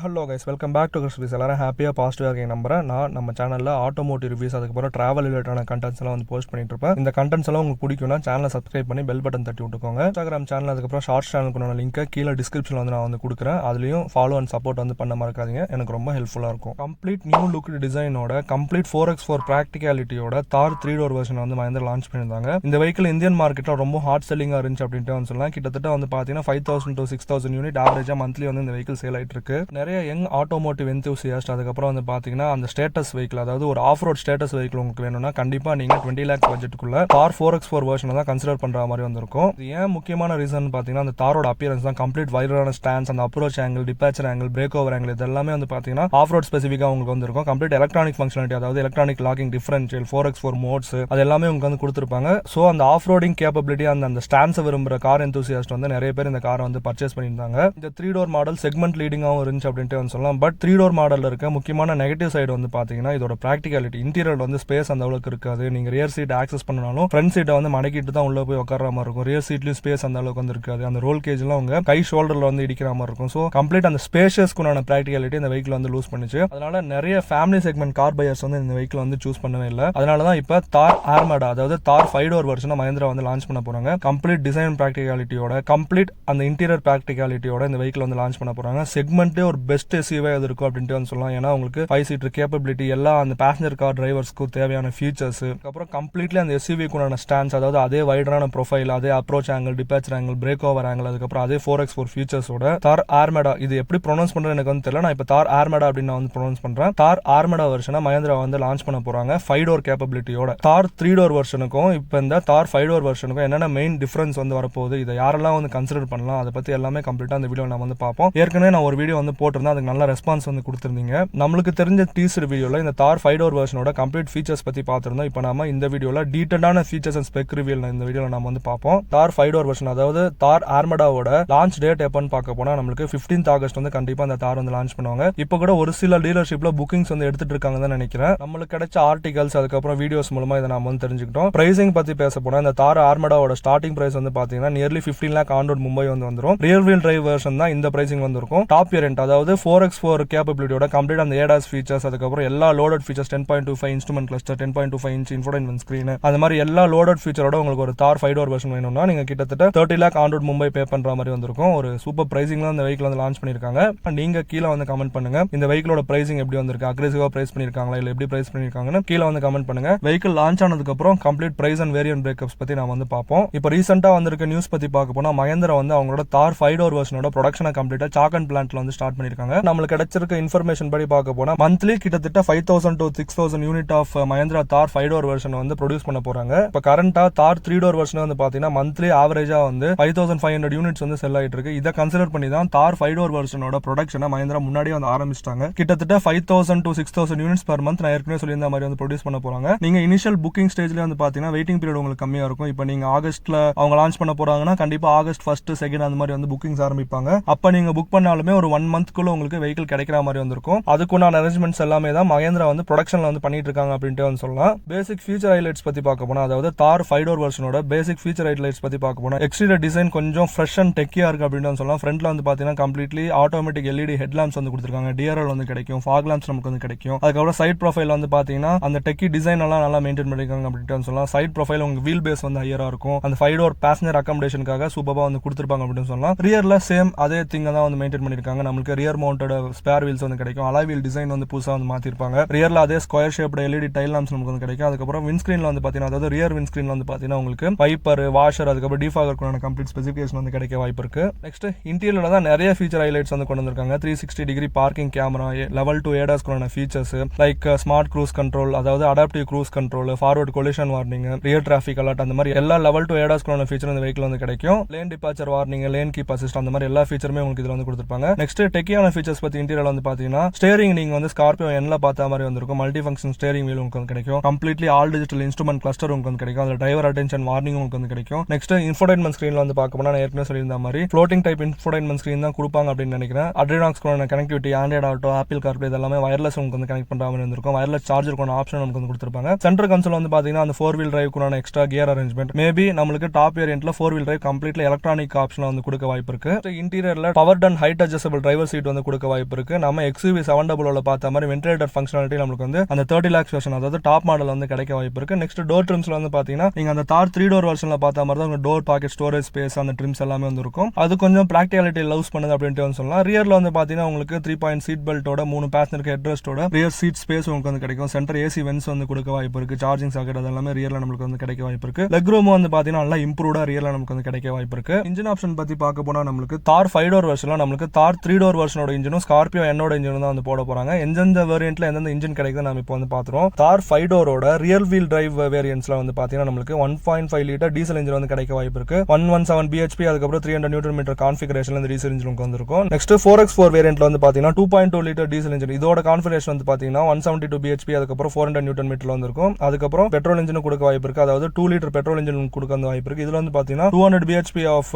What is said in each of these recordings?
Hello guys welcome back to கிறிஸ்பிஸ் எல்லாரும் ஹாப்பியாக பாசிட்டிவாக இருக்கீங்க நம்புறேன். நான் நம்ம சேனலில் ஆட்டோமோட்டிவ் ரிவ்யூஸ் அதுக்கப்புறம் ட்ராவல் ரிலேட்டான கண்டென்ட்ஸ் எல்லாம் வந்து போஸ்ட் பண்ணிட்டு இருப்பேன். இந்த கண்டென்ட்ஸ் எல்லாம் உங்களுக்கு பிடிக்கும்னா சேனலை சப்ஸ்கிரைப் பண்ணி பெல் பட்டன் தட்டி விட்டுக்கோங்க. இன்ஸ்டாகிராம் சேனல் அதுக்கப்புறம் ஷார்ட்ஸ் சேனலுக்குள்ள லிங்க்கை கீழே டிஸ்கிரிப்ஷனில் வந்து நான் வந்து கொடுக்குறேன். அதுலேயும் ஃபாலோ அண்ட் சப்போர்ட் வந்து பண்ண மறக்காதீங்க. எனக்கு ரொம்ப ஹெல்ப்ஃபுல்லாக இருக்கும். கம்ப்ளீட் நியூ லுக் டிசைனோட கம்ப்ளீட் ஃபோர் எக்ஸ் ஃபோர் ப்ராக்டிகாலிட்டியோட தார் த்ரீ டோர் வெர்ஷன் வந்து மஹேந்திர லான்ச் பண்ணியிருந்தாங்க. இந்த வெஹிக்கிள் இந்தியன் மார்க்கெட்டில் ரொம்ப ஹாட் செல்லிங்காக இருந்துச்சு அப்படின்ட்டு வந்து சொல்லலாம். கிட்டத்தட்ட வந்து பார்த்தீங்கன்னா five thousand to six thousand unit ஆவரேஜாக மந்த்லி வந்து இந்த வெஹிக்கிள் சேல் ஆகிட்டு இருக்கு. நிறைய யங் ஆட்டோமோட்டிவ் எந்தூசியாஸ்ட் அதுக்கப்புறம் வந்து பார்த்தீங்கன்னா அந்த ஸ்டேட்டஸ் வெஹிக்கிள் அதாவது ஒரு ஆஃப் ரோட் ஸ்டேட்டஸ் வெஹிக்கிள் உங்களுக்கு வேணும்னா கண்டிப்பாக நீங்கள் twenty lakhs பட்ஜெட்டுக்குள்ள car four X four version தான் கன்சிடர் பண்ணுற மாதிரி வந்திருக்கும். இது ஏன் முக்கியமான ரீசன் பார்த்தீங்கன்னா அந்த தாரோட அப்பியரன்ஸ் தான் கம்ப்ளீட் வைரலான ஸ்டாண்ட்ஸ் அந்த approach angle departure angle break over angle இதெல்லாமே வந்து பார்த்தீங்கன்னா ஆஃப் ரோட் ஸ்பெசிஃபிக்காக உங்களுக்கு வந்திருக்கும். கம்ப்ளீட் எலக்ட்ரானிக் ஃபங்க்ஷனாலிட்டி அதாவது electronic locking differential four X four modes அது எல்லாமே உங்களுக்கு வந்து கொடுத்துருப்பாங்க. ஸோ அந்த ஆஃப் ரோடிங் கேப்பபிலிட்டி அந்த அந்த ஸ்டாண்ட்ஸை விரும்புகிற கார் எந்தூசியாஸ்ட் வந்து நிறைய பேர் இந்த காரை வந்து பர்ச்சேஸ் பண்ணியிருந்தாங்க. இந்த த்ரீ டோர் மாடல் செக்மெண்ட் லீடிங்காகவும் இருந்துச்சு அப்படின்ட்டு வந்து சொல்லலாம். பட் த்ரீ டோர் மாடலில் இருக்க முக்கியமான நெகட்டிவ் சைடு வந்து பார்த்தீங்கன்னா இதோட ப்ராக்டிகாலிட்டி இன்டீரியர் வந்து ஸ்பேஸ் அந்த அளவுக்கு இருக்காது. நீங்கள் ரியர் சீட் ஆக்சஸ் பண்ணனாலும் ஃப்ரண்ட் சீட்டை வந்து மடக்கிட்டு தான் உள்ளே போய் உட்கார மாதிரி இருக்கும். ரியர் சீட்லையும் ஸ்பேஸ் அந்த அளவுக்கு வந்து இருக்காது. அந்த ரோல் கேஜ்லாம் உங்க கை ஷோல்டரில் வந்து இடிக்கிற மாதிரி இருக்கும். ஸோ கம்ப்ளீட் அந்த ஸ்பேஷியஸ்க்குண்டான ப்ராக்டிகாலிட்டி இந்த வெஹிக்கிள் வந்து லூஸ் பண்ணிச்சு. அதனால நிறைய ஃபேமிலி செக்மெண்ட் கார் பையர்ஸ் வந்து இந்த வெஹிக்கிள் வந்து சூஸ் பண்ணவே இல்லை. அதனால தான் இப்போ தார் ஆர்மடா அதாவது தார் ஃபைவ் டோர் வருஷன் மஹேந்திரா வந்து லான்ச் பண்ண போறாங்க. கம்ப்ளீட் டிசைன் ப்ராக்டிகாலிட்டியோட கம்ப்ளீட் அந்த இன்டீரியர் ப்ராக்டிகாலிட்டியோட இந்த வெஹிக்கிள் வந்து லான்ச் பண்ண போறாங்க. செக்மெண்ட்டே ஒரு பெஸ்ட் எஸ்யூவே அது இருக்கும் அப்படின்ட்டு வந்து சொல்லலாம். ஏன்னா உங்களுக்கு ஃபைவ் சீட்டர் கேப்பபிலிட்டி எல்லா அந்த பேசஞ்சர் கார் டிரைவர்ஸ்க்கு தேவையான ஃபீச்சர்ஸ் அப்புறம் கம்ப்ளீட்லி அந்த எஸ்யூவிக்குண்டான ஸ்டாண்ட்ஸ் அதாவது அதே வைடரான ப்ரொஃபைல் அதே approach angle departure angle break over angle அதுக்கப்புறம் அதே ஃபோர் எக்ஸ் ஃபோர் ஃபீச்சர்ஸோட தார் ஆர்மேடா இது எப்படி ப்ரொனவுன்ஸ் பண்றது எனக்கு வந்து தெரியல. நான் இப்போ தார் ஆர்மேடா அப்படின்னு நான் வந்து ப்ரொனவுன்ஸ் பண்றேன். தார் ஆர்மேடா வெர்ஷனை மகேந்திரா வந்து லான்ச் பண்ண போறாங்க ஃபைவ் டோர் கேப்பபிலிட்டியோட தார் த்ரீ டோர் வெர்ஷனுக்கும் இப்போ இந்த தார் ஃபைவ் டோர் வெர்ஷனுக்கும் என்னென்ன மெயின் டிஃபரன்ஸ் வந்து வரப்போகுது இதை யாரெல்லாம் வந்து கன்சிடர் பண்ணலாம் அதை பத்தி எல்லாமே கம்ப்ளீட்டா அந்த வீடியோ நம்ம வந்து பார்ப்போம். ஏற்கனவே நான் ஒரு வீடியோ வந்து போட்டிருந்தேன் அதுக்கு நல்ல ரெஸ்பான்ஸ் வந்து கொடுத்துருந்தீங்க. நம்மளுக்கு தெரிஞ்ச டீசர் வீடியோவில் இந்த தார் ஃபைவ் டோர் வெர்ஷனோட கம்ப்ளீட் ஃபீச்சர்ஸ் பற்றி பார்த்துருந்தோம். இப்போ நம்ம இந்த வீடியோவில் டீட்டெயிலான ஃபீச்சர்ஸ் அண்ட் ஸ்பெக் ரிவியல் இந்த வீடியோவில் நம்ம வந்து பார்ப்போம். தார் ஃபைவ் டோர் வெர்ஷன் அதாவது தார் ஆர்மடாவோட லான்ச் டேட் எப்போன்னு பார்க்க போனால் நம்மளுக்கு 15th ஆகஸ்ட் வந்து கண்டிப்பாக அந்த தார் வந்து லான்ச் பண்ணுவாங்க. இப்போ கூட ஒரு சில டீலர்ஷிப்பில் புக்கிங்ஸ் வந்து எடுத்துட்டு இருக்காங்க தான் நினைக்கிறேன். நம்மளுக்கு கிடைச்ச ஆர்டிகல்ஸ் அதுக்கப்புறம் வீடியோஸ் மூலமாக இதை நம்ம வந்து தெரிஞ்சுக்கிட்டோம். ப்ரைஸிங் பற்றி பேச போனால் இந்த தார் ஆர்மடாவோட ஸ்டார்டிங் பிரைஸ் வந்து பார்த்தீங்கன்னா நியர்லி 15 லேக் ஆண்ட்ரோட் மும்பை வந்து வந்துடும் ரியர் வீல் டிரைவ் வெர்ஷன் தான் இந்த ப்ரைசிங் வந்திருக்கும். டாப் வேரியன்ட் அதாவது ஃபோர் எக்ஸ் ஃபோர் கேப்பபிலிட்டியோட கம்ப்ளீட் அந்த ஏடாஸ் ஃபீச்சர்ஸ் அதுக்கப்புறம் எல்லா loaded features ten point two five instrument cluster ten point two five inch infotainment screen அந்த மாதிரி எல்லா லோடட் ஃபீச்சரோட உங்களுக்கு ஒரு தார் ஃபைவ் டோர் வெர்ஷன் வேணும்னா நீங்க கிட்டத்தட்ட thirty lakh on road Mumbai pay பண்ற மாதிரி வந்திருக்கும். ஒரு சூப்பர் பிரைசிங்ல அந்த வெஹிக்கிள் வந்து லான்ச் பண்ணிருக்காங்க நீங்க கீழே வந்து கமெண்ட் பண்ணுங்க. இந்த வெஹிக்கிளோட பிரைசிங் எப்படி வந்திருக்கு? அக்ரெசிவா பிரைஸ் பண்ணிருக்காங்களா இல்ல எப்படி பிரைஸ் பண்ணிருக்காங்கன்னு கீழே வந்து கமெண்ட் பண்ணுங்க. வெஹிக்கிள் லான்ச் ஆனதுக்கு அப்புறம் complete price and variant breakups பத்தி நான் வந்து பார்ப்போம். இப்போ ரீசெண்டா வந்திருக்க நியூஸ் பத்தி பார்க்க போனா மகேந்திரா வந்து அவங்களோட தார் ஃபைவ் டோர் வெர்ஷனோட ப்ரொடக்ஷனை கம்ப்ளீட்டா சாக் அண்ட் பிளான்ட்ல வந்து ஸ்டார்ட் பண்ணியிருக்காங்க நம்மளுக்கு கிடைச்சிருக்க இன்ஃபர்மேஷன் படி பார்க்க போனால் மந்த்லி கிட்டத்தட்ட five thousand to six thousand unit of Mahindra Thar five door version வந்து ப்ரொடியூஸ் பண்ண போறாங்க. இப்போ கரண்டாக தார் த்ரீ டோர் வெர்ஷன் வந்து பார்த்தீங்கன்னா மந்த்லி ஆவரேஜாக வந்து five thousand five hundred units வந்து செல் ஆகிட்டு இருக்கு. இதை கன்சிடர் பண்ணி தான் தார் ஃபைவ் டோர் வெர்ஷனோட ப்ரொடக்ஷனை மஹேந்திரா முன்னாடியே வந்து ஆரம்பிச்சிட்டாங்க. கிட்டத்தட்ட five thousand to six thousand units per month நான் ஏற்கனவே சொல்லியிருந்த மாதிரி வந்து ப்ரொடியூஸ் பண்ண போறாங்க. நீங்க இனிஷியல் புக்கிங் ஸ்டேஜ்ல வந்து பாத்தீங்கன்னா வெயிட்டிங் பீரியட் உங்களுக்கு கம்மியா இருக்கும். இப்போ நீங்க ஆகஸ்ட்ல அவங்க லான்ச் பண்ண போறாங்கன்னா கண்டிப்பா ஆகஸ்ட் ஃபர்ஸ்ட் செகண்ட் அந்த மாதிரி வந்து புக்கிங்ஸ் ஆரம்பிப்பாங்க. அப்ப நீங்க புக் பண்ணாலுமே ஒரு ஒன் மந்த்க்குள்ள உங்களுக்கு வெஹிக்கிள் கிடைக்கிற மாதிரி வந்திருக்கும். அதுக்குண்டான அரேஞ்ச்மெண்ட்ஸ் எல்லாமே தான் மகேந்திரா வந்து ப்ரொடக்ஷன்ல வந்து பண்ணிட்டு இருக்காங்க அப்படின்ட்டு வந்து சொல்லலாம். பேசிக் ஃபீச்சர் ஹைலைட்ஸ் பத்தி பார்க்க போனா அதாவது தார் ஃபைவ் டோர் வெர்ஷனோட பேசிக் ஃபீச்சர் ஹைலைட்ஸ் பத்தி பார்க்க போனா எக்ஸ்டீரியர் டிசைன் கொஞ்சம் ஃப்ரெஷ் அண்ட் டெக்கியா இருக்கு அப்படின்னு வந்து சொல்லலாம். ஃப்ரண்ட்ல வந்து பாத்தீங்கன்னா completely automatic LED head lamps வந்து கொடுத்துருக்காங்க. டிஆர்எல் வந்து கிடைக்கும் ஃபாக் லாம்ப்ஸ் நமக்கு வந்து கிடைக்கும். அதுக்கப்புறம் சைட் ப்ரொஃபைல் வந்து பாத்தீங்கன்னா அந்த டெக்கி டிசைன் எல்லாம் நல்லா மெயின்டைன் பண்ணிருக்காங்க அப்படின்ட்டு வந்து சொல்லலாம். சைட் ப்ரொஃபைல் உங்க வீல் பேஸ் வந்து ஹையரா இருக்கும். அந்த ஃபைவ் டோர் பேசஞ்சர் அகாமடேஷனுக்காக சூப்பரா வந்து கொடுத்துருப்பாங்க அப்படின்னு சொல்லலாம். ரியர்ல சேம் அதே திங்க தான் வந்து மெயின்டைன் பண்ணிருக்காங்க. நம்மளுக்கு ரியர் மவுண்டட் ஸ்பேர் வீல்ஸ் வந்து கிடைக்கும். அலாய் வீல் டிசைன் வந்து புதுசாக வந்து மாற்றிருப்பாங்க ரியரில் அதே square shaped LED tail lamps நமக்கு வந்து கிடைக்கும். அதுக்கப்புறம் விண்ஸ்கிரீன்ல வந்து பார்த்தீங்கன்னா அதாவது ரியர் விண்ஸ்கிரீன்ல வந்து பார்த்தீங்கன்னா உங்களுக்கு வைப்பர் வாஷர் அதுக்கப்புறம் டிஃபாகர் கம்ப்ளீட் ஸ்பெசிஃபிகேஷன் வந்து கிடைக்க வாய்ப்பு இருக்கு. நெக்ஸ்ட் இன்டீரியரில் தான் நிறைய ஃபீச்சர் ஹைலைட்ஸ் வந்து கொண்டு வந்திருக்காங்க. Three sixty degree parking camera level two ADAS features like smart cruise control அதாவது adaptive cruise control forward collision warning rear traffic alert அந்த மாதிரி எல்லா லெவல் டூ ஏடாஸ் ஃபீச்சர் இந்த வெஹிக்கிள் வந்து கிடைக்கும். Lane departure warning lane keep assist அந்த மாதிரி எல்லா ஃபீச்சருமே உங்களுக்கு இதில் வந்து கொடுத்துருப்பாங்க. நெக்ஸ்ட் டெக்கியான ஃபீச்சர்ஸ் பத்தி இன்டீரியர் வந்து பாத்தீங்கன்னா ஸ்டேரிங் நீங்க வந்து ஸ்கார்பியோ என்ல பார்த்த மாதிரி வந்திருக்கும். மல்டி ஃபங்க்ஷன் ஸ்டேரிங் வீல் உங்களுக்கு வந்து கிடைக்கும். Completely all digital instrument cluster உங்களுக்கு வந்து கிடைக்கும். அதில் டிரைவர் அட்டென்ஷன் வார்னிங் உங்களுக்கு வந்து கிடைக்கும். நெக்ஸ்ட் இன்ஃபோடைன்மெண்ட் ஸ்க்ரீன்ல வந்து பார்க்க நான் ஏற்கனவே சொல்லியிருந்த மாதிரி ஃப்ளோட்டிங் டைப் இன்ஃபோடைன்மெண்ட் ஸ்க்ரீன் தான் கொடுப்பாங்க அப்படின்னு நினைக்கிறேன். அட்ரினாக்ஸ்க்கான connectivity Android Auto Apple CarPlay இதெல்லாமே வயர்லெஸ் உங்களுக்கு வந்து கனெக்ட் பண்ற மாதிரி இருக்கும் வயர்லெஸ் சார்ஜர் ஆப்ஷன் நமக்கு வந்து கொடுத்துருப்பாங்க. சென்டர் கன்சோல் வந்து பாத்தீங்கன்னா அந்த four wheel drive extra gear arrangement maybe நம்மளுக்கு டாப் வேரியன்ட்ல ஃபோர் வீல் டிரைவ் கம்ப்ளீட்ல எலக்ட்ரானிக் ஆப்ஷன் வந்து கொடுக்க வாய்ப்பு இருக்கு. இன்டீரியர்ல powered height adjustable driver seat வந்து கொடுக்க வாய்ப்பு இருக்கு. நம்ம எக்ஸ்யூவி செவன் டபுள் பார்த்த மாதிரி வென்டிலேட்டர் ஃபங்க்ஷனாலிட்டி நம்மளுக்கு வந்து அந்த தேர்ட்டி லேக்ஸ் வெர்ஷன் அதாவது டாப் மாடல் வந்து கிடைக்க வாய்ப்பு இருக்கு. நெக்ஸ்ட் டோர் ட்ரிம்ஸ்ல வந்து பாத்தீங்கன்னா நீங்க அந்த தார் த்ரீ டோர் வெர்ஷன்ல பார்த்த மாதிரி தான் டோர் பாக்கெட் ஸ்டோரேஜ் ஸ்பேஸ் அந்த ட்ரிம்ஸ் எல்லாமே வந்து இருக்கும். அது கொஞ்சம் ப்ராக்டிகாலிட்டி லவ்ஸ் பண்ணுது அப்படின்ட்டு வந்து சொல்லலாம். ரியர்ல வந்து பாத்தீங்கன்னா உங்களுக்கு த்ரீ பாயிண்ட் சீட் பெல்ட்டோட மூணு பேசஞ்சருக்கு ஹெட்ரஸ்டோட ரியர் சீட் ஸ்பேஸ் உங்களுக்கு வந்து கிடைக்கும். சென்டர் ஏசி வென்ஸ் வந்து கொடுக்க வாய்ப்பு இருக்கு. சார்ஜிங் சாக்கெட் அது எல்லாமே ரியர்ல நம்மளுக்கு வந்து கிடைக்க வாய்ப்பு இருக்கு. லெக் ரூம் வந்து பாத்தீங்கன்னா நல்லா இம்ப்ரூவ்டா ரியர்ல நமக்கு வந்து கிடைக்க வாய்ப்பு இருக்கு. இன்ஜின் ஆப்ஷன் பத்தி பார்க்க போனா நம்மளுக்கு தார் ஃபைவ் டோர் வெர்ஷன்ல நம்மளுக்கு தார் த்ரீ டோர் வெர்ஷனோட இன்ஜினும் ஸ்கார்பியோ என்னோட இன்ஜினும் தான் வந்து போட போறாங்க. எந்தெந்த வேரியன்ட்ல எந்தெந்த இன்ஜின் கிடைக்குது நம்ம இப்போ வந்து பாத்துறோம் தார் ஃபைவ் டோரோட ரியல் வீல் டிரைவ் வேரியன்ட்ஸ்ல வந்து பாத்தீங்கன்னா நம்மளுக்கு one point five litre diesel engine வந்து கிடைக்க வாய்ப்பு இருக்கு. ஒன் ஒன் செவன் பிஹெச்பி அதுக்கப்புறம் three hundred newton meter configuration இந்த டீசல் இன்ஜினுக்கு வந்திருக்கும் நெக்ஸ்ட் ஃபோர் எக்ஸ் ஃபோர் வேரியன்ட்ல வந்து பாத்தீங்கன்னா two point two litre diesel engine இதோட கான்ஃபிகரேஷன் வந்து பாத்தீங்கன்னா ஒன் செவன்டி டூ பிஹெச்பி அதுக்கப்புறம் ஃபோர் ஹண்ட்ரட் நியூட்டன் மீட்டர் வந்திருக்கும். அதுக்கப்புறம் பெட்ரோல் இன்ஜின் கொடுக்க வாய்ப்பு இருக்கு. அதாவது டூ லிட்டர் பெட்ரோல் இன்ஜின் கொடுக்க வந்து வாய்ப்பு இருக்கு. இதுல வந்து பாத்தீங்கன்னா two hundred BHP of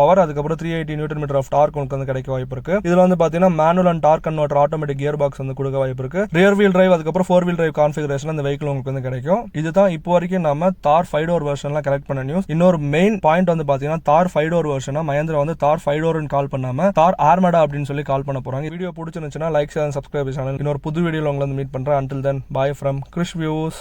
power அதுக்கப்புறம் three eighty newton meter of torque உங்களுக்கு வந்து கிடைக்க வாய்ப்பு இருக்கு. இதுல வந்து பாத்தீங்கன்னா manual and torque converter automatic gear box வந்து கொடுக்க வாய்ப்பு இருக்கு. ரியர் வீல் டிரைவ் அதுக்கப்புறம் ஃபோர் வீல் டிரைவ் கான்ஃபிகரேஷன் அந்த வெஹிக்கிள் உங்களுக்கு வந்து கிடைக்கும். இதுதான் இப்போ வரைக்கும் நம்ம தார் ஃபைவ் டோர் வெர்ஷன்லாம் கலெக்ட் பண்ண நியூஸ் இன்னொரு மெயின் பாயிண்ட் வந்து பாத்தீங்கன்னா தார் ஃபைவ் டோர் வெர்ஷனா மகேந்திரா வந்து தார் ஃபைவ் டோர்னு கால் பண்ணாம தார் ஆர்மடா அப்படின்னு சொல்லி கால் பண்ண போறாங்க. வீடியோ பிடிச்சிருந்துச்சுன்னா லைக் சேனல் சப்ஸ்கிரைப் சேனல் இன்னொரு புது வீடியோ உங்களை வந்து மீட் பண்றேன். Until then bye from Krish views